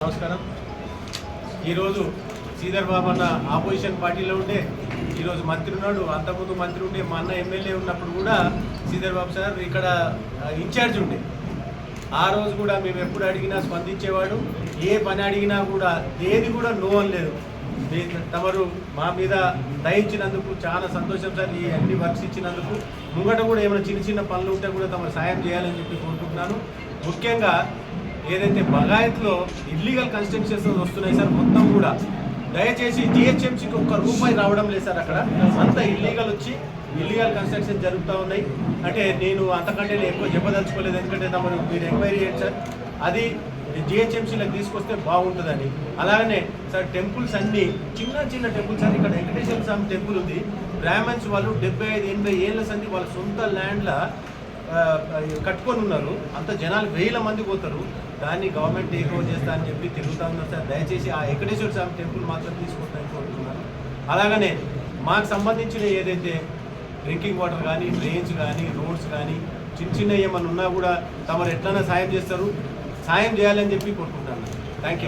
నమస్కారం. ఈరోజు శ్రీధర్ బాబు అన్న ఆపోజిషన్ పార్టీలో ఉండే ఈరోజు మంత్రి ఉన్నాడు అంతకుముందు మంత్రి ఉండే మా అన్న ఎమ్మెల్యే ఉన్నప్పుడు కూడా శ్రీధర్ బాబు సార్ ఇక్కడ ఇన్ఛార్జ్ ఉండే. ఆ రోజు కూడా మేము ఎప్పుడు అడిగినా స్పందించేవాడు ఏ పని అడిగినా కూడా ఏది కూడా నో అనలేదు మీ తమరు మా మీద దయించినందుకు చాలా సంతోషం సార్ ఈ అన్ని వర్క్స్ ఇచ్చినందుకు. ముంగట కూడా ఏమైనా చిన్న చిన్న పనులు ఉంటే కూడా తమరు సాయం చేయాలని చెప్పి కోరుకుంటున్నాను. ముఖ్యంగా ఏదైతే బగాయత్లో ఇల్లీగల్ కన్స్ట్రక్షన్స్ వస్తున్నాయి సార్ మొత్తం కూడా. దయచేసి జిహెచ్ఎంసీకి ఒక్క రూపాయి రావడం లేదు సార్ అక్కడ. అంతా ఇల్లీగల్ వచ్చి ఇల్లీగల్ కన్స్ట్రక్షన్ జరుగుతూ ఉన్నాయి. అంటే నేను అంతకంటే ఎక్కువ చెప్పదలుచుకోలేదు. ఎందుకంటే తమను మీరు ఎంక్వైరీ చేయండి సార్. అది జిహెచ్ఎంసీలకు తీసుకొస్తే బాగుంటుందని. అలాగనే సార్ టెంపుల్స్ అన్ని చిన్న చిన్న టెంపుల్స్ అని ఇక్కడ వెంకటేశ్వర స్వామి టెంపుల్ ఉంది. బ్రాహ్మణ్స్ వాళ్ళు డెబ్బై ఐదు ఎనభై ఏళ్ళ సంది వాళ్ళ సొంత ల్యాండ్ల కట్టుకొని ఉన్నారు. అంత జనాలు వేల మంది పోతారు. దాన్ని గవర్నమెంట్ టేక్ ఓవర్ చేస్తా అని చెప్పి తిరుగుతా ఉన్నారు సార్. దయచేసి ఆ వెంకటేశ్వర స్వామి టెంపుల్ మాత్రం తీసుకుంటారని కోరుతున్నాను. అలాగనే మాకు సంబంధించిన ఏదైతే డ్రింకింగ్ వాటర్ కానీ డ్రైన్స్ కానీ రోడ్స్ కానీ చిన్న చిన్న ఏమైనా ఉన్నా కూడా తమరు ఎట్లైనా సాయం చేస్తారు. సాయం చేయాలని చెప్పి కోరుకుంటాను థ్యాంక్ యూ